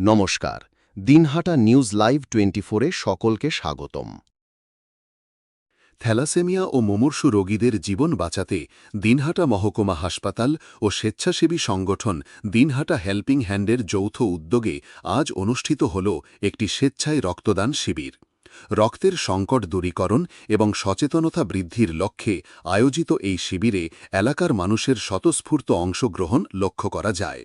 নমস্কার। Dinhata news live twenty ফোরে সকলকে স্বাগতম। থ্যালাসেমিয়া ও মুমূর্ষু রোগীদের জীবন বাঁচাতে দিনহাটা মহকুমা হাসপাতাল ও স্বেচ্ছাসেবী সংগঠন দিনহাটা হেল্পিং হ্যান্ডের যৌথ উদ্যোগে আজ অনুষ্ঠিত হল একটি স্বেচ্ছায় রক্তদান শিবির। রক্তের সংকট দূরীকরণ এবং সচেতনতা বৃদ্ধির লক্ষ্যে আয়োজিত এই শিবিরে এলাকার মানুষের স্বতঃস্ফূর্ত অংশগ্রহণ লক্ষ্য করা যায়।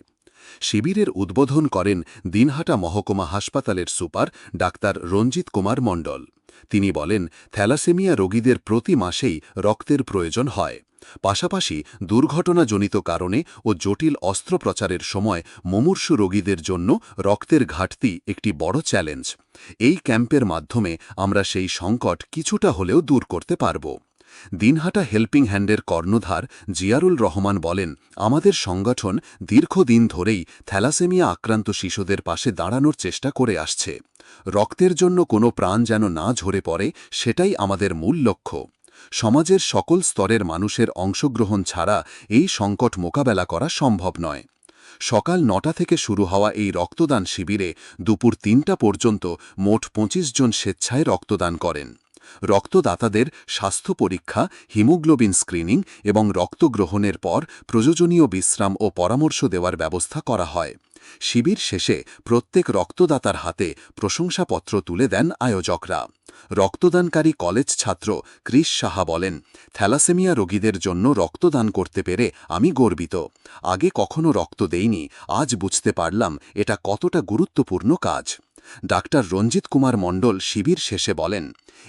শিবিরের উদ্বোধন করেন দিনহাটা মহকুমা হাসপাতালের সুপার ডাক্তার রঞ্জিত কুমার মণ্ডল। তিনি বলেন, থ্যালাসেমিয়া রোগীদের প্রতি মাসেই রক্তের প্রয়োজন হয়। পাশাপাশি দুর্ঘটনাজনিত কারণে ও জটিল অস্ত্রপ্রচারের সময় মুমূর্ষু রোগীদের জন্য রক্তের ঘাটতি একটি বড় চ্যালেঞ্জ। এই ক্যাম্পের মাধ্যমে আমরা সেই সংকট কিছুটা হলেও দূর করতে পারব। দিনহাটা হেল্পিং হ্যান্ডের কর্ণধার জিয়ারুল রহমান বলেন, আমাদের সংগঠন দীর্ঘদিন ধরেই থ্যালাসেমিয়া আক্রান্ত শিশুদের পাশে দাঁড়ানোর চেষ্টা করে আসছে। রক্তের জন্য কোনো প্রাণ যেন না ঝরে পড়ে, সেটাই আমাদের মূল লক্ষ্য। সমাজের সকল স্তরের মানুষের অংশগ্রহণ ছাড়া এই সংকট মোকাবেলা করা সম্ভব নয়। সকাল নটা থেকে শুরু হওয়া এই রক্তদান শিবিরে দুপুর তিনটা পর্যন্ত মোট ২৫ জন স্বেচ্ছায় রক্তদান করেন। রক্তদাতাদের স্বাস্থ্য পরীক্ষা, হিমোগ্লোবিন স্ক্রিনিং এবং রক্ত গ্রহণের পর প্রয়োজনীয় বিশ্রাম ও পরামর্শ দেওয়ার ব্যবস্থা করা হয়। শিবির শেষে প্রত্যেক রক্তদাতার হাতে প্রশংসাপত্র তুলে দেন আয়োজকরা। রক্তদানকারী কলেজ ছাত্র ক্রিস সাহা বলেন, থ্যালাসেমিয়া রোগীদের জন্য রক্তদান করতে পেরে আমি গর্বিত। আগে কখনো রক্ত দেইনি, আজ বুঝতে পারলাম এটা কতটা গুরুত্বপূর্ণ কাজ। ডাক্তার রঞ্জিত কুমার মণ্ডল শিবির শেষে বলেন,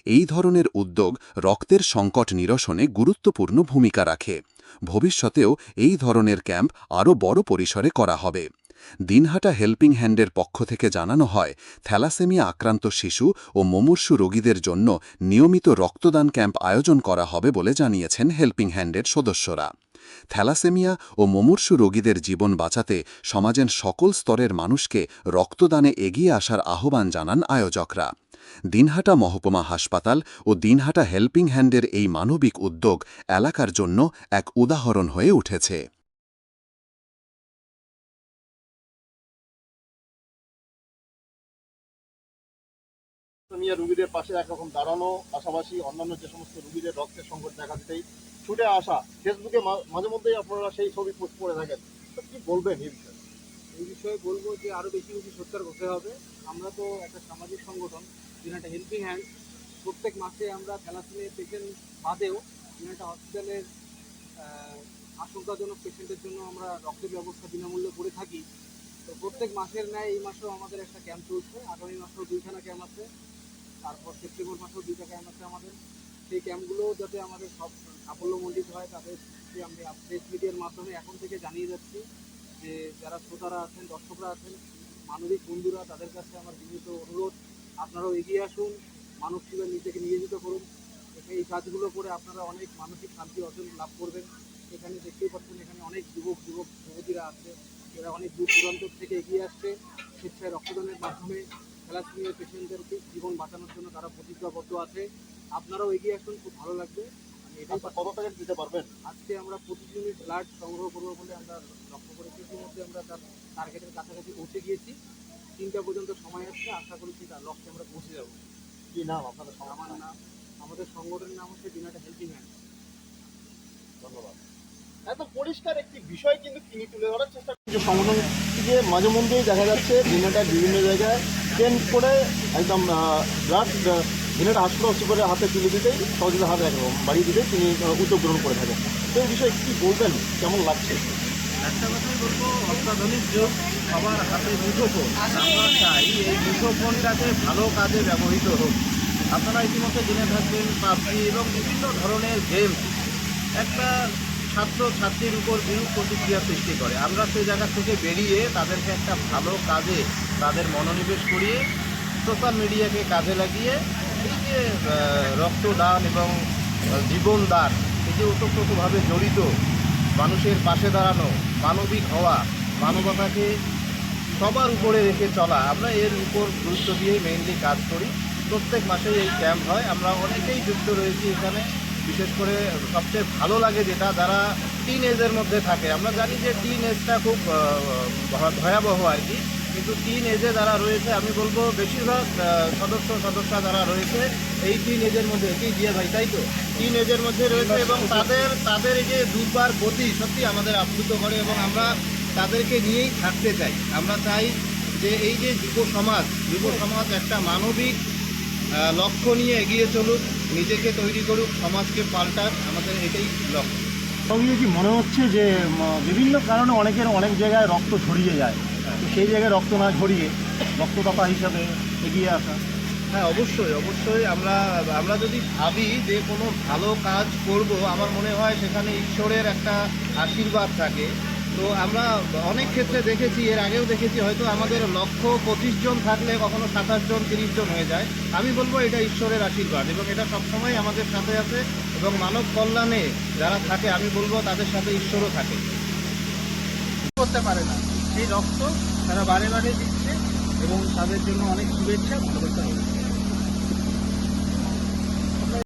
এই ধরনের উদ্যোগ রক্তের সংকট নিরসনে গুরুত্বপূর্ণ ভূমিকা রাখে। ভবিষ্যতেও এই ধরনের ক্যাম্প আরও বড় পরিসরে করা হবে। দিনহাটা হেল্পিং হ্যান্ডের পক্ষ থেকে জানানো হয়, থ্যালাসেমিয়া আক্রান্ত শিশু ও মুমূর্ষু রোগীদের জন্য নিয়মিত রক্তদান ক্যাম্প আয়োজন করা হবে বলে জানিয়েছেন হেল্পিং হ্যান্ডের সদস্যরা। থ্যালাসেমিয়া ও মুমূর্ষু রোগীদের জীবন বাঁচাতে সমাজের সকল স্তরের মানুষকে রক্তদানে এগিয়ে আসার আহ্বান জানান আয়োজকরা। দিনহাটা মহকুমা হাসপাতাল ও দিনহাটা হেল্পিং হ্যান্ডের এই মানবিক উদ্যোগ এলাকার জন্য এক উদাহরণ হয়ে উঠেছে। থ্যালাসেমিয়া রুগীদের পাশে একরকম দাঁড়ানো, পাশাপাশি অন্যান্য যে সমস্ত রুগীদের রক্তের সংকট দেখা দিতেই ছুটে আসা। ফেসবুকে মাঝে মধ্যেই আপনারা সেই ছবি পোস্ট করে থাকেন। তো কি বলবেন এই বিষয়ে? এই বিষয়ে বলব যে আরও বেশি বেশি সোচ্চার হতে হবে। আমরা তো একটা সামাজিক সংগঠন যেন একটা হেল্পিং হ্যান্ড প্রত্যেক মাসে আমরা থ্যালাসেমিয়া পেশেন্ট বাদেও একটা হসপিটালের আশঙ্কাজনক পেশেন্টের জন্য আমরা রক্তের ব্যবস্থা বিনামূল্যে করে থাকি। তো প্রত্যেক মাসের ন্যায় এই মাসেও আমাদের একটা ক্যাম্প চলছে। আগামী মাসেও দুইখানা ক্যাম্প আছে। তারপর সেপ্টেম্বর মাসেও দুইটা ক্যাম্প আছে আমাদের। সেই ক্যাম্পগুলো যাতে আমাদের সব সাফল্যমণ্ডিত হয়, তাদেরকে আমি প্রেস মিডিয়ার মাধ্যমে এখন থেকে জানিয়ে যাচ্ছি যে যারা শ্রোতারা আছেন, দর্শকরা আছেন, মানবিক বন্ধুরা, তাদের কাছে আমার বিনীত অনুরোধ। আপনারাও এগিয়ে আসুন, মানব সেবা নিজেকে নিয়োজিত করুন। এই কাজগুলো করে আপনারা অনেক মানসিক শান্তি অর্জন লাভ করবেন। এখানে দেখতেই পাচ্ছেন, এখানে অনেক যুবক যুবক, যুবতীরা আছে। এরা অনেক দূর দূরান্ত থেকে এগিয়ে আসছে। স্বেচ্ছায় রক্তদানের মাধ্যমে থ্যালাসেমিয়া পেশেন্টদেরকে জীবন বাঁচানোর জন্য তারা প্রতিজ্ঞাবদ্ধ আছে। আপনারাও এগিয়ে আসুন খুব ভালো লাগবে। এটাই কত প্যাকেট দিতে পারবেন? আজকে আমরা পঁচিশ ইউনিট ব্লাড সংগ্রহ করব বলে আমরা লক্ষ্য করেছি। ইতিমধ্যে আমরা তার টার্গেটের কাছাকাছি পৌঁছে গিয়েছি। তিনটা পর্যন্ত সময় আসছে আশা করি তার লক্ষ্যে আমরা পৌঁছে যাব। কি নাম আপনাদের আমার নাম আমাদের সংগঠনের নাম হচ্ছে দিনাটা হেল্পিং হ্যান্ড ধন্যবাদ। এত পরিষ্কার একটি বিষয় কিন্তু তিনি তুলে ধরার চেষ্টা সংগঠন থেকে মাঝে মধ্যেই দেখা যাচ্ছে দিনাটা বিভিন্ন জায়গায় চেঞ্জ করে একদম ব্লাড দিনাটা হাসপাতাল সুপারের হাতে তুলে দিতেই সহযোগিতা হাতে একরকম বাড়িয়ে দিতে তিনি উদ্যোগ গ্রহণ করে থাকেন। তো এই বিষয়ে কী বলবেন? কেমন লাগছে? একটা কথাই বলব, অত্যাধুনিক যুগ সবার হাতে মুঠোফোন। আমরা চাই এই মুঠোফোনটাকে ভালো কাজে ব্যবহৃত হোক। আপনারা ইতিমধ্যে জেনে থাকবেন, পাবজি এবং বিভিন্ন ধরনের গেম। একটা ছাত্র ছাত্রীর উপর বিরূপ প্রতিক্রিয়া সৃষ্টি করে। আমরা সেই জায়গা থেকে বেরিয়ে তাদেরকে একটা ভালো কাজে তাদের মনোনিবেশ করিয়ে সোশ্যাল মিডিয়াকে কাজে লাগিয়ে এই যে রক্তদান এবং জীবনদান, এই যে ওতপ্রোতভাবে জড়িত মানুষের পাশে দাঁড়ানো, মানবিক হওয়া, মানবতাকে সবার উপরে রেখে চলা, আমরা এর উপর গুরুত্ব দিয়ে মেইনলি কাজ করি। প্রত্যেক মাসে এই ক্যাম্প হয়। আমরা অনেকেই যুক্ত রয়েছি এখানে। বিশেষ করে সবচেয়ে ভালো লাগে যেটা যারা টিন এজের মধ্যে থাকে। আমরা জানি যে টিন এজটা খুব ভয়াবহ আর কি। কিন্তু টিন এজে যারা রয়েছে, আমি বলব বেশিরভাগ সদস্য, সদস্যা যারা রয়েছে, এই তিন এজের মধ্যে এটি দিয়ে ভাই তাই তো? তিন এজের মধ্যে রয়েছে এবং তাদের তাদের এই যে দুর্বার গতি সত্যি আমাদের আপ্লুত করে এবং আমরা তাদেরকে নিয়েই থাকতে চাই। আমরা চাই যে এই যে যুব সমাজ যুব সমাজ একটা মানবিক লক্ষ্য নিয়ে এগিয়ে চলুক নিজেকে তৈরি করুক সমাজকে পাল্টাক আমাদের এটাই লক্ষ্য। সঙ্গে কি মনে হচ্ছে যে বিভিন্ন কারণে অনেকের অনেক জায়গায় রক্ত ছড়িয়ে যায়। তো সেই জায়গায় রক্ত না ছড়িয়ে রক্তদাতা হিসাবে এগিয়ে আসা? হ্যাঁ অবশ্যই অবশ্যই আমরা আমরা যদি ভাবি যে কোনো ভালো কাজ করব আমার মনে হয় সেখানে ঈশ্বরের একটা আশীর্বাদ থাকে। তো আমরা অনেক ক্ষেত্রে দেখেছি, এর আগেও দেখেছি, হয়তো আমাদের লক্ষ্য পঁচিশ জন থাকলে কখনো সাতাশ জন, তিরিশ জন হয়ে যায়। আমি বলব এটা ঈশ্বরের আশীর্বাদ এবং এটা সবসময় আমাদের সাথে আছে এবং মানব কল্যাণে যারা থাকে, আমি বলব তাদের সাথে ঈশ্বরও থাকে। করতে পারে না। সেই রক্ত তারা বারে বারে দিচ্ছে এবং তাদের জন্য অনেক শুভেচ্ছা, ভালোবাসা রয়েছে